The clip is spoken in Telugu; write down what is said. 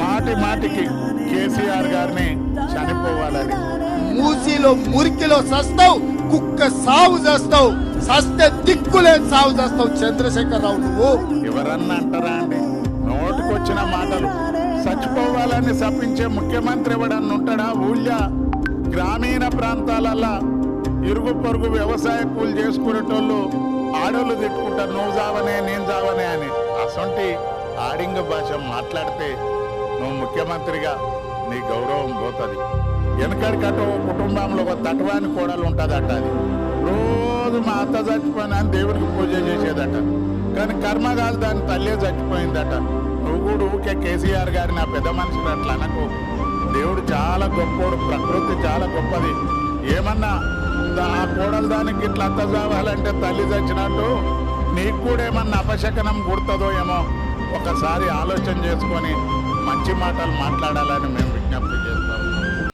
మాటి మాటికి కేసీఆర్ గారిని చనిపోవాలని. మూసీలో మురికిలో సస్తావు కుక్క సాగు చేస్తావు సస్తే దిక్కులే సాగు చేస్తావు చంద్రశేఖరరావు నువ్వు. ఎవరన్నా అంటారా అండి? నోటికొచ్చిన మాటలు. చచ్చిపోవాలని శపించే ముఖ్యమంత్రి ఎవడన్నా ఉంటాడా? ఊళ్ళో గ్రామీణ ప్రాంతాలల్లో ఇరుగు పొరుగు వ్యవసాయ కూలి చేసుకునేటోళ్ళు ఆడోళ్ళు తిట్టుకుంటారు. నువ్వు జావనే నేను జావనే అని. అసొంటి ఆడింగ భాష మాట్లాడితే నువ్వు ముఖ్యమంత్రిగా నీ గౌరవం పోతుంది. వెనకడికట ఓ కుటుంబంలో ఒక తటవాని కోడలు ఉంటుందట అది. రోజు మా అత్త చచ్చిపోయినా అని దేవుడికి పూజ చేసేదట. కానీ కర్మగాలు దాని తల్లే చచ్చిపోయిందట. నువ్వు కూడా ఊకే కేసీఆర్ గారి నా పెద్ద మనుషులు అట్లా అనకు. దేవుడు చాలా గొప్పోడు ప్రకృతి చాలా గొప్పది. ఏమన్నా ఆ కోడలు దానికి ఇట్లా అత్త చావాలంటే తల్లి చచ్చినట్టు నీకు కూడా ఏమన్నా అపశకనం గుర్తుందో ఏమో ఒకసారి ఆలోచన చేసుకొని మంచి మాటలు మాట్లాడాలని మేము విజ్ఞప్తి చేస్తాం